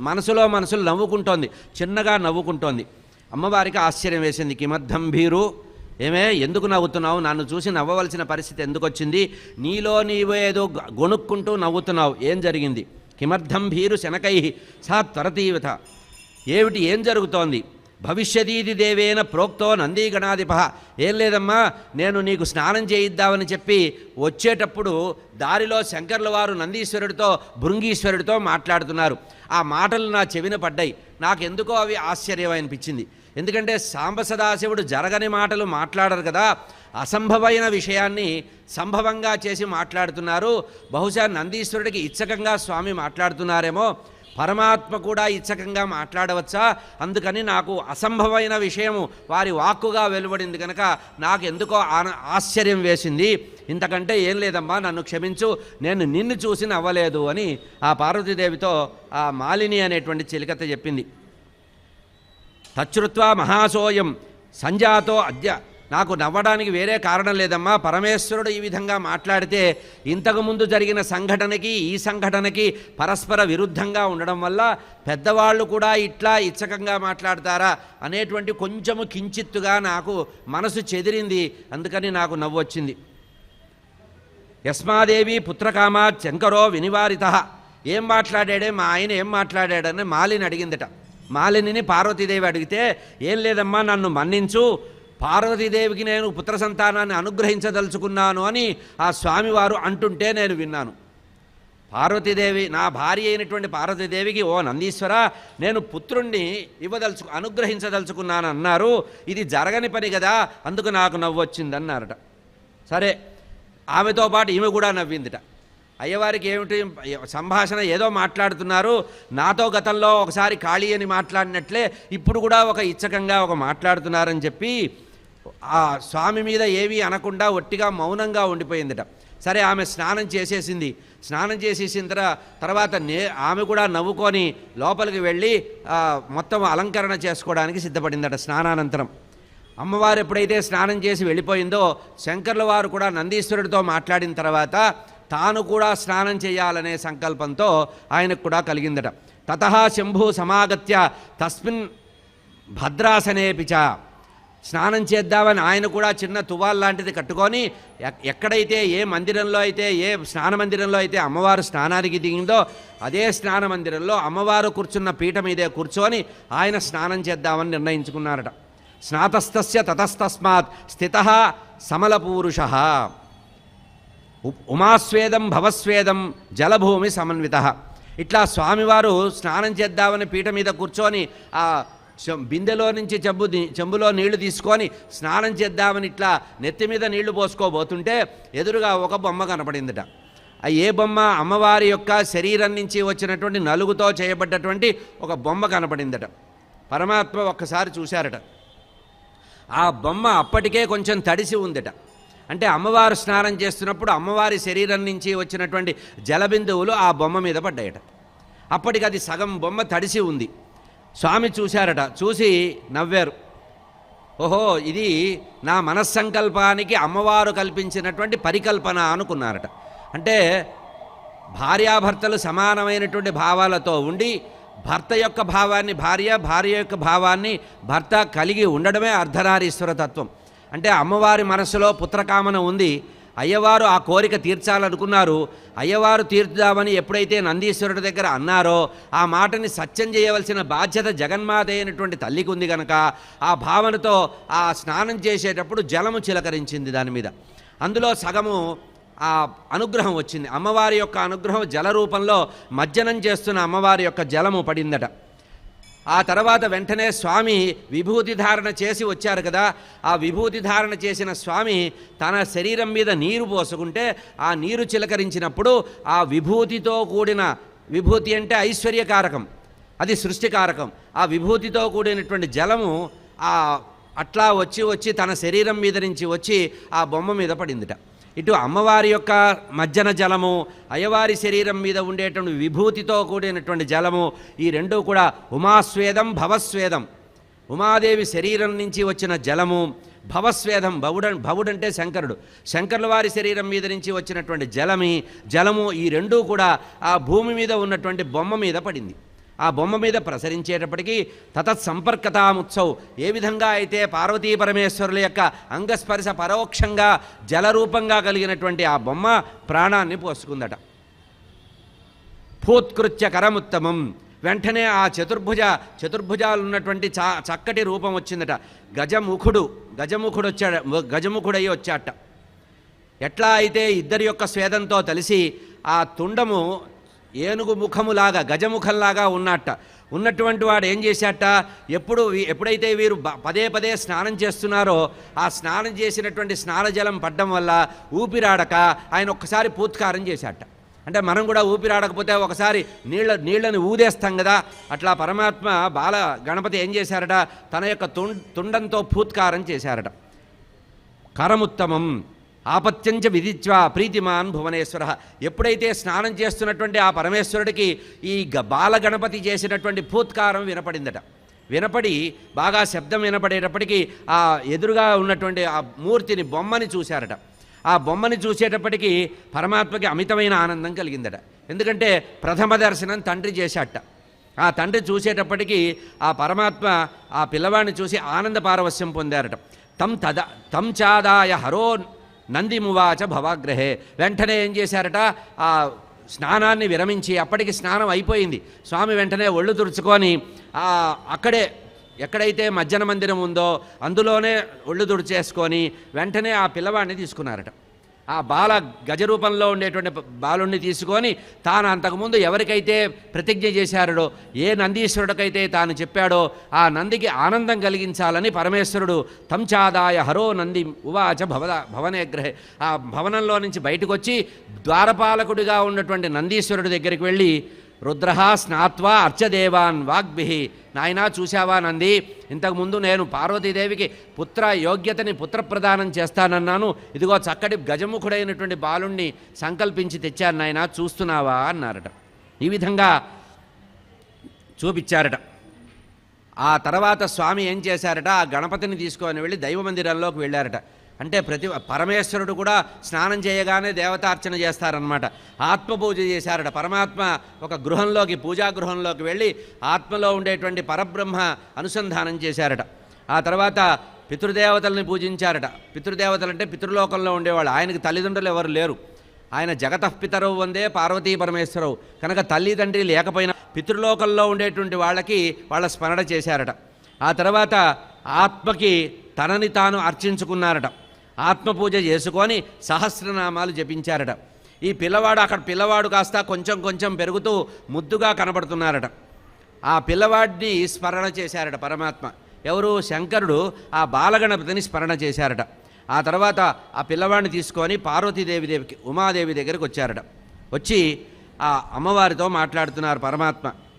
మనసులో మనసులు నవ్వుకుంటోంది చిన్నగా నవ్వుకుంటోంది. అమ్మవారికి ఆశ్చర్యం వేసింది కిమర్థం భీరు ఏమే ఎందుకు నవ్వుతున్నావు? నన్ను చూసి నవ్వవలసిన పరిస్థితి ఎందుకు వచ్చింది నీలో నీవేదో ఏదో గొణుక్కుంటూ నవ్వుతున్నావు. ఏం జరిగింది? కిమర్థం భీరు శనకై సా త్వరతీవత. ఏమిటి? ఏం జరుగుతోంది? భవిష్యదీది దేవేన ప్రోక్తో నందీగణాధిప ఏం లేదమ్మా నేను నీకు స్నానం చేయిద్దామని చెప్పి వచ్చేటప్పుడు దారిలో శంకర్ల వారు నందీశ్వరుడితో భృంగీశ్వరుడితో మాట్లాడుతున్నారు. ఆ మాటలు నా చెవిన పడ్డాయి. నాకెందుకో అవి ఆశ్చర్యం అనిపించింది ఎందుకంటే సాంబ సదాశివుడు జరగని మాటలు మాట్లాడరు కదా. అసంభవమైన విషయాన్ని సంభవంగా చేసి మాట్లాడుతున్నారు. బహుశా నందీశ్వరుడికి ఇచ్చకంగా స్వామి మాట్లాడుతున్నారేమో. పరమాత్మ కూడా ఇచ్చకంగా మాట్లాడవచ్చా? అందుకని నాకు అసంభవమైన విషయము వారి వాక్కుగా వెలువడింది కనుక నాకు ఎందుకో ఆన ఆశ్చర్యం వేసింది. ఇంతకంటే ఏం లేదమ్మా నన్ను క్షమించు నేను నిన్ను చూసి నవ్వలేదు అని ఆ పార్వతీదేవితో ఆ మాలిని అనేటువంటి చిలికత చెప్పింది. తచ్చుత్వ మహాసోయం సంజాతో అద్య నాకు నవ్వడానికి వేరే కారణం లేదమ్మా. పరమేశ్వరుడు ఈ విధంగా మాట్లాడితే ఇంతకుముందు జరిగిన సంఘటనకి ఈ సంఘటనకి పరస్పర విరుద్ధంగా ఉండడం వల్ల పెద్దవాళ్ళు కూడా ఇట్లా ఇచ్చకంగా మాట్లాడతారా అనేటువంటి కొంచెము కించిత్తుగా నాకు మనసు చెదిరింది. అందుకని నాకు నవ్వు వచ్చింది యస్మాదేవి పుత్రకామా శంకరో వినివారిత. ఏం మాట్లాడాడే? మా ఆయన ఏం మాట్లాడాడని మాలిని అడిగిందట. మాలిని పార్వతీదేవి అడిగితే ఏం లేదమ్మా నన్ను మన్నించు. పార్వతీదేవికి నేను పుత్ర సంతానాన్ని అనుగ్రహించదలుచుకున్నాను అని ఆ స్వామివారు అంటుంటే నేను విన్నాను. పార్వతీదేవి నా భార్య అయినటువంటి పార్వతీదేవికి ఓ నందీశ్వర నేను పుత్రుణ్ణి ఇవ్వదలుచు అనుగ్రహించదలుచుకున్నాను అన్నారు ఇది జరగని పని కదా అందుకు నాకు నవ్వు వచ్చిందన్నారట. సరే ఆమెతో పాటు ఈమె కూడా నవ్విందిట. అయ్యవారికి ఏమిటి సంభాషణ ఏదో మాట్లాడుతున్నారు. నాతో గతంలో ఒకసారి ఖాళీ అని మాట్లాడినట్లే ఇప్పుడు కూడా ఒక ఇచ్చకంగా ఒక మాట్లాడుతున్నారని చెప్పి ఆ స్వామి మీద ఏవి అనకుండా ఒట్టిగా మౌనంగా ఉండిపోయిందిట. సరే ఆమె స్నానం చేసేసింది. స్నానం చేసేసిన తర్వాత నే ఆమె కూడా నవ్వుకొని లోపలికి వెళ్ళి మొత్తం అలంకరణ చేసుకోవడానికి సిద్ధపడిందట స్నానానంతరం. అమ్మవారు ఎప్పుడైతే స్నానం చేసి వెళ్ళిపోయిందో శంకర్ల వారు కూడా నందీశ్వరుడితో మాట్లాడిన తర్వాత తాను కూడా స్నానం చేయాలనే సంకల్పంతో ఆయనకు కూడా కలిగిందట. తత శంభు సమాగత్య తస్మిన్ భద్రాసనేపిచ స్నానం చేద్దామని ఆయన కూడా చిన్న తువాల్ లాంటిది కట్టుకొని ఎక్కడైతే ఏ మందిరంలో అయితే ఏ స్నాన మందిరంలో అయితే అమ్మవారు స్నానానికి దిగిందో అదే స్నాన మందిరంలో అమ్మవారు కూర్చున్న పీట మీదే కూర్చొని ఆయన స్నానం చేద్దామని నిర్ణయించుకున్నారట. స్నాతస్తస్య తతస్తస్మాత్ స్థిత సమలపూరుష. ఉ- ఉమాస్వేదం భవస్వేదం జలభూమి సమన్విత. ఇట్లా స్వామివారు స్నానం చేద్దామని పీఠ మీద కూర్చొని ఆ బిందెలో నుంచి చెంబు చెంబులో నీళ్ళు తీసుకొని స్నానం చేద్దామని ఇట్లా నెత్తి మీద నీళ్ళు పోసుకోబోతుంటే ఎదురుగా ఒక బొమ్మ కనపడిందిట. ఆ ఏ బొమ్మ అమ్మవారి యొక్క శరీరం నుంచి వచ్చినటువంటి నలుగుతో చేయబడ్డటువంటి ఒక బొమ్మ కనపడిందట. పరమాత్మ ఒక్కసారి చూశారట. ఆ బొమ్మ అప్పటికే కొంచెం తడిసి ఉందిట. అంటే అమ్మవారు స్నానం చేస్తున్నప్పుడు అమ్మవారి శరీరం నుంచి వచ్చినటువంటి జలబిందువులు ఆ బొమ్మ మీద పడ్డాయట. అప్పటికి అది సగం బొమ్మ తడిసి ఉంది. స్వామి చూశారట చూసి నవ్వారు. ఓహో ఇది నా మనస్సంకల్పానికి అమ్మవారు కల్పించినటువంటి పరికల్పన అనుకున్నారట. అంటే భార్యాభర్తలు సమానమైనటువంటి భావాలతో ఉండి భర్త యొక్క భావాన్ని భార్య భార్య యొక్క భావాన్ని భర్త కలిగి ఉండడమే అర్ధనారీశ్వర తత్వం. అంటే అమ్మవారి మనస్సులో పుత్రకామన ఉంది అయ్యవారు ఆ కోరిక తీర్చాలనుకున్నారు. అయ్యవారు తీర్చుదామని ఎప్పుడైతే నందీశ్వరుడి దగ్గర అన్నారో ఆ మాటని సత్యం చేయవలసిన బాధ్యత జగన్మాత అయినటువంటి తల్లికి ఉంది కనుక ఆ భావనతో ఆ స్నానం చేసేటప్పుడు జలము చిలకరించింది దాని మీద. అందులో సగము ఆ అనుగ్రహం వచ్చింది. అమ్మవారి యొక్క అనుగ్రహం జల రూపంలో మజ్జనం చేస్తున్న అమ్మవారి యొక్క జలము పడిందట. ఆ తర్వాత వెంటనే స్వామి విభూతి ధారణ చేసి వచ్చారు కదా. ఆ విభూతి ధారణ చేసిన స్వామి తన శరీరం మీద నీరు పోసుకుంటే ఆ నీరు చిలకరించినప్పుడు ఆ విభూతితో కూడిన విభూతి అంటే ఐశ్వర్యకారకం. అది సృష్టికారకం. ఆ విభూతితో కూడినటువంటి జలము ఆ అట్లా వచ్చి వచ్చి తన శరీరం మీద నుంచి వచ్చి ఆ బొమ్మ మీద పడిందిట. ఇటు అమ్మవారి యొక్క మజ్జన జలము అయ్యవారి శరీరం మీద ఉండేటువంటి విభూతితో కూడినటువంటి జలము ఈ రెండూ కూడా ఉమాస్వేదం భవస్వేదం. ఉమాదేవి శరీరం నుంచి వచ్చిన జలము భవస్వేదం భవుడ భవుడంటే శంకరుడు. శంకరుల వారి శరీరం మీద నుంచి వచ్చినటువంటి జలమి జలము ఈ రెండూ కూడా ఆ భూమి మీద ఉన్నటువంటి బొమ్మ మీద పడింది. ఆ బొమ్మ మీద ప్రసరించేటప్పటికీ తతత్సంపర్కతాముత్సవ్. ఏ విధంగా అయితే పార్వతీ పరమేశ్వరుల యొక్క అంగస్పర్శ పరోక్షంగా జలరూపంగా కలిగినటువంటి ఆ బొమ్మ ప్రాణాన్ని పోసుకుందట. భూత్కృత్య కరముత్తమం. వెంటనే ఆ చతుర్భుజ చతుర్భుజాలు ఉన్నటువంటి చా చక్కటి రూపం వచ్చిందట. గజముఖుడు గజముఖుడు వచ్చాడు గజముఖుడయ్యి వచ్చాట. ఎట్లా అయితే ఇద్దరి యొక్క స్వేదంతో తెలిసి ఆ తుండము ఏనుగు ముఖములాగా గజముఖంలాగా ఉన్నట్ట. ఉన్నటువంటి వాడు ఏం చేశాట? ఎప్పుడు ఎప్పుడైతే వీరు పదే పదే స్నానం చేస్తున్నారో ఆ స్నానం చేసినటువంటి స్నానజలం పడ్డం వల్ల ఊపిరాడక ఆయన ఒక్కసారి పూత్కారం చేశాట. అంటే మనం కూడా ఊపిరాడకపోతే ఒకసారి నీళ్ళ నీళ్ళని ఊదేస్తాం కదా. అట్లా పరమాత్మ బాల గణపతి ఏం చేశారట? తన యొక్క తుండంతో పూత్కారం చేశారట. కరముత్తమం ఆపత్యంచ విధిత్వా ప్రీతిమాన్ భువనేశ్వర. ఎప్పుడైతే స్నానం చేస్తున్నటువంటి ఆ పరమేశ్వరుడికి ఈ గ చేసినటువంటి పూత్కారం వినపడిందట. వినపడి బాగా శబ్దం వినపడేటప్పటికీ ఆ ఎదురుగా ఉన్నటువంటి ఆ మూర్తిని బొమ్మని చూశారట. ఆ బొమ్మని చూసేటప్పటికీ పరమాత్మకి అమితమైన ఆనందం కలిగిందట. ఎందుకంటే ప్రథమ దర్శనం తండ్రి చేశాట. ఆ తండ్రి చూసేటప్పటికీ ఆ పరమాత్మ ఆ పిల్లవాడిని చూసి ఆనంద పారవస్యం పొందారట. తం తద తం చాదాయ హరో నందిమువాచ భవాగ్రహే. వెంటనే ఏం చేశారట? ఆ స్నానాన్ని విరమించి అప్పటికి స్నానం అయిపోయింది. స్వామి వెంటనే ఒళ్ళు తుడుచుకొని అక్కడే ఎక్కడైతే మజ్జన మందిరం ఉందో అందులోనే ఒళ్ళు తుడిచేసుకొని వెంటనే ఆ పిల్లవాడిని తీసుకున్నారట. ఆ బాల గజరూపంలో ఉండేటువంటి బాలుణ్ణి తీసుకొని తాను అంతకుముందు ఎవరికైతే ప్రతిజ్ఞ చేశారో ఏ నందీశ్వరుడికైతే తాను చెప్పాడో ఆ నందికి ఆనందం కలిగించాలని పరమేశ్వరుడు తంచాదాయ హరో నంది ఉవాచ భవద భవనేగ్రహే ఆ భవనంలో నుంచి బయటకు వచ్చి ద్వారపాలకుడిగా ఉన్నటువంటి నందీశ్వరుడి దగ్గరికి వెళ్ళి రుద్ర స్నాత్వా అర్చదేవాన్ వాగ్భి. నాయనా చూశావా నంది? ఇంతకుముందు నేను పార్వతీదేవికి పుత్ర యోగ్యతని పుత్రప్రదానం చేస్తానన్నాను. ఇదిగో చక్కటి గజముఖుడైనటువంటి బాలుణ్ణి సంకల్పించి తెచ్చాను నాయనా. చూస్తున్నావా? అన్నారట. ఈ విధంగా చూపించారట. ఆ తర్వాత స్వామి ఏం చేశారట? ఆ గణపతిని తీసుకొని వెళ్ళి దైవ మందిరంలోకి వెళ్ళారట. అంటే ప్రతి పరమేశ్వరుడు కూడా స్నానం చేయగానే దేవతార్చన చేస్తారనమాట ఆత్మపూజ చేశారట. పరమాత్మ ఒక గృహంలోకి పూజా గృహంలోకి వెళ్ళి ఆత్మలో ఉండేటువంటి పరబ్రహ్మ అనుసంధానం చేశారట. ఆ తర్వాత పితృదేవతల్ని పూజించారట. పితృదేవతలు అంటే పితృలోకంలో ఉండేవాళ్ళు. ఆయనకి తల్లిదండ్రులు ఎవరు లేరు. ఆయన జగతఃపితరవు వందే పార్వతీ పరమేశ్వరవు కనుక తల్లిదండ్రి లేకపోయినా పితృలోకంలో ఉండేటువంటి వాళ్ళకి వాళ్ళ స్మరణ చేశారట. ఆ తర్వాత ఆత్మకి తనని తాను అర్చించుకున్నారట. ఆత్మపూజ చేసుకొని సహస్రనామాలు జపించారట. ఈ పిల్లవాడు అక్కడ పిల్లవాడు కాస్త కొంచెం కొంచెం పెరుగుతూ ముద్దుగా కనబడుతున్నారట. ఆ పిల్లవాడిని స్మరణ చేశారట పరమాత్మ. ఎవరు? శంకరుడు ఆ బాలగణపతిని స్మరణ చేశారట. ఆ తర్వాత ఆ పిల్లవాడిని తీసుకొని పార్వతీదేవి దేవికి ఉమాదేవి దగ్గరికి వచ్చారట. వచ్చి ఆ అమ్మవారితో మాట్లాడుతున్నారు పరమాత్మ.